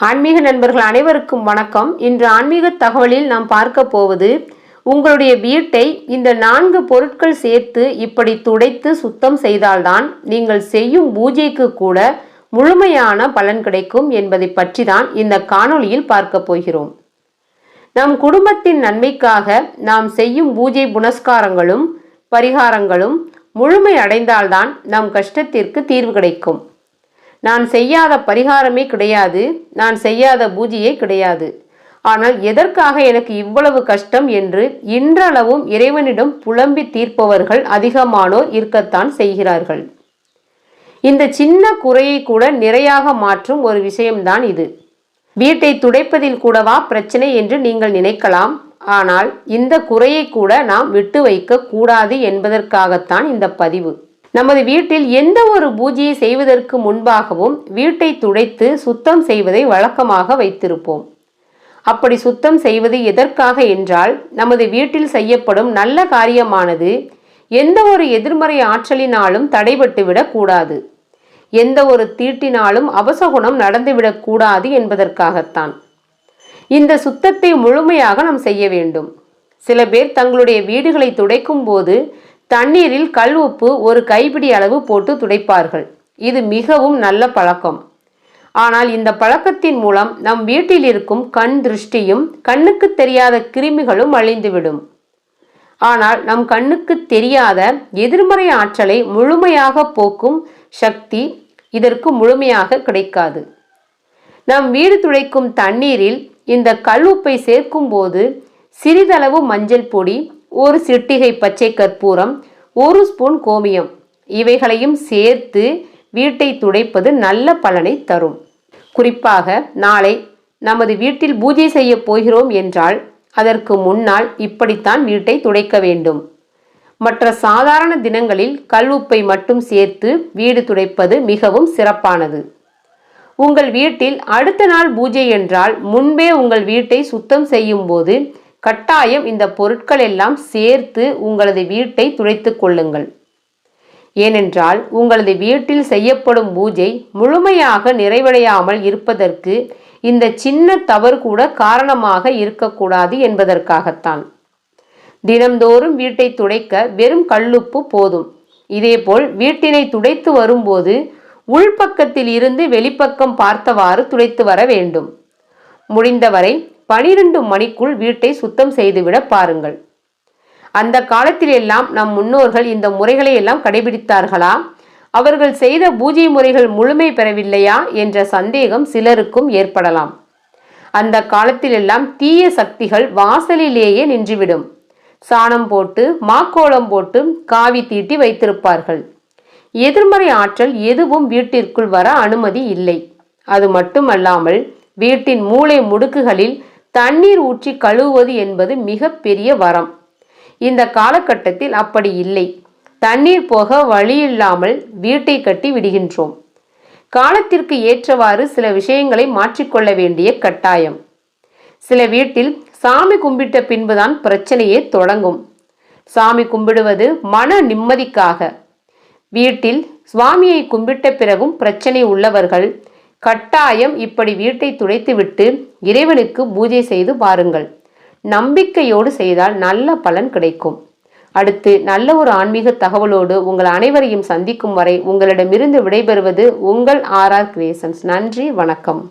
ஆன்மீக நண்பர்கள் அனைவருக்கும் வணக்கம். இன்று ஆன்மீக தகவலில் நாம் பார்க்க போவது உங்களுடைய வீட்டை இந்த நான்கு பொருட்கள் சேர்த்து இப்படி துடைத்து சுத்தம் செய்தால்தான் நீங்கள் செய்யும் பூஜைக்கு கூட முழுமையான பலன் கிடைக்கும் என்பதை பற்றி தான் இந்த காணொளியில் பார்க்க போகிறோம். நம் குடும்பத்தின் நன்மைக்காக நாம் செய்யும் பூஜை புனஸ்காரங்களும் பரிகாரங்களும் முழுமை அடைந்தால்தான் நம் கஷ்டத்திற்கு தீர்வு கிடைக்கும். நான் செய்யாத பரிகாரமே கிடையாது நான் செய்யாத பூஜையே கிடையாது. ஆனால் எதற்காக எனக்கு இவ்வளவு கஷ்டம் என்று இன்றளவும் இறைவனிடம் புலம்பி தீர்ப்பவர்கள் அதிகமானோர் இருக்கத்தான் செய்கிறார்கள். இந்த சின்ன குறையை கூட நிறையாக மாற்றும் ஒரு விஷயம்தான் இது. வீட்டை துடைப்பதில் கூடவா பிரச்சனை என்று நீங்கள் நினைக்கலாம். ஆனால் இந்த குறையை கூட நாம் விட்டு வைக்க கூடாது என்பதற்காகத்தான் இந்த பதிவு. நமது வீட்டில் எந்த ஒரு பூஜையை செய்வதற்கு முன்பாகவும் வீட்டை துடைத்து சுத்தம் செய்வதை வழக்கமாக வைத்திருப்போம். அப்படி சுத்தம் செய்வது எதற்காக என்றால் நமது வீட்டில் செய்யப்படும் நல்ல காரியமானது எந்த ஒரு எதிர்மறை ஆற்றலினாலும் தடைபட்டுவிடக்கூடாது எந்த ஒரு தீட்டினாலும் அவசகுணம் நடந்துவிடக்கூடாது என்பதற்காகத்தான். இந்த சுத்தத்தை முழுமையாக நாம் செய்ய வேண்டும். சில பேர் தங்களுடைய வீடுகளை துடைக்கும் போது தண்ணீரில் கல் உப்பு ஒரு கைப்பிடி அளவு போட்டு துடைப்பார்கள். இது மிகவும் நல்ல பழக்கம். ஆனால் இந்த பழக்கத்தின் மூலம் நம் வீட்டில் இருக்கும் கண் திருஷ்டியும் கண்ணுக்கு தெரியாத கிருமிகளும் அழிந்துவிடும். ஆனால் நம் கண்ணுக்கு தெரியாத எதிர்மறை ஆற்றலை முழுமையாக போக்கும் சக்தி இதற்கு முழுமையாக கிடைக்காது. நம் வீடு துடைக்கும் தண்ணீரில் இந்த கல் உப்பை சேர்க்கும் போது சிறிதளவு மஞ்சள் பொடி ஒரு சிட்டிகை பச்சை கற்பூரம் ஒரு ஸ்பூன் கோமியம். இவைகளையும் சேர்த்து வீட்டை துடைப்பது நல்ல பலனை தரும். குறிப்பாக நாளை நமது வீட்டில் பூஜை செய்ய போகிறோம் என்றால் அதற்கு முன்னால் இப்படித்தான் வீட்டை துடைக்க வேண்டும். மற்ற சாதாரண தினங்களில் கல் உப்பை மட்டும் சேர்த்து வீடு துடைப்பது மிகவும் சிறப்பானது. உங்கள் வீட்டில் அடுத்த நாள் பூஜை என்றால் முன்பே உங்கள் வீட்டை சுத்தம் செய்யும் போது கட்டாயம் இந்த பொருட்கள் எல்லாம் சேர்த்து உங்களது வீட்டை துடைத்து கொள்ளுங்கள். ஏனென்றால் உங்களது வீட்டில் செய்யப்படும் பூஜை முழுமையாக நிறைவடையாமல் இருப்பதற்கு இந்த சின்ன தவறு கூட காரணமாக இருக்கக்கூடாது என்பதற்காகத்தான். தினம்தோறும் வீட்டை துடைக்க வெறும் கல்லுப்பு போதும். இதேபோல் வீட்டினை துடைத்து வரும்போது உள்பக்கத்தில் இருந்து வெளிப்பக்கம் பார்த்தவாறு துடைத்து வர வேண்டும். முடிந்தவரை பனிரெண்டு மணிக்குள் வீட்டை சுத்தம் செய்துவிட பாருங்கள். அந்த காலத்திலெல்லாம் நம் முன்னோர்கள் இந்த முறைகளை எல்லாம் கடைபிடித்தார்களா? அவர்கள் செய்த பூஜை முறைகள் முழுமை பெறவில்லையா? என்ற சந்தேகம் சிலருக்கும் ஏற்படலாம். அந்த காலத்திலெல்லாம் தீய சக்திகள் வாசலிலேயே நின்றுவிடும். சாணம் போட்டு மாக்கோளம் போட்டு காவி தீட்டி வைத்திருப்பார்கள். எதிர்மறை ஆற்றல் எதுவும் வீட்டிற்குள் வர அனுமதி இல்லை. அது மட்டுமல்லாமல் வீட்டின் மூளை முடுக்குகளில் தண்ணீர் ஊற்றி கழுவுவது என்பது மிக பெரிய வரம். இந்த காலகட்டத்தில் அப்படி இல்லை. தண்ணீர் போக வழியில்லாமல் வீட்டை கட்டி விடுகின்றோம். காலத்திற்கு ஏற்றவாறு சில விஷயங்களை மாற்றிக்கொள்ள வேண்டிய கட்டாயம். சில வீட்டில் சாமி கும்பிட்ட பின்புதான் பிரச்சனையே தொடங்கும். சாமி கும்பிடுவது மன நிம்மதிக்காக. வீட்டில் சுவாமியை கும்பிட்ட பிறகும் பிரச்சனை உள்ளவர்கள் கட்டாயம் இப்படி வீட்டை துடைத்துவிட்டு இறைவனுக்கு பூஜை செய்து பாருங்கள் நம்பிக்கையோடு செய்தால் நல்ல பலன் கிடைக்கும். அடுத்து நல்ல ஒரு ஆன்மீக தகவலோடு உங்கள் அனைவரையும் சந்திக்கும் வரை உங்களிடமிருந்து விடைபெறுவது உங்கள் ஆர் ஆர் கிரியேஷன்ஸ். நன்றி வணக்கம்.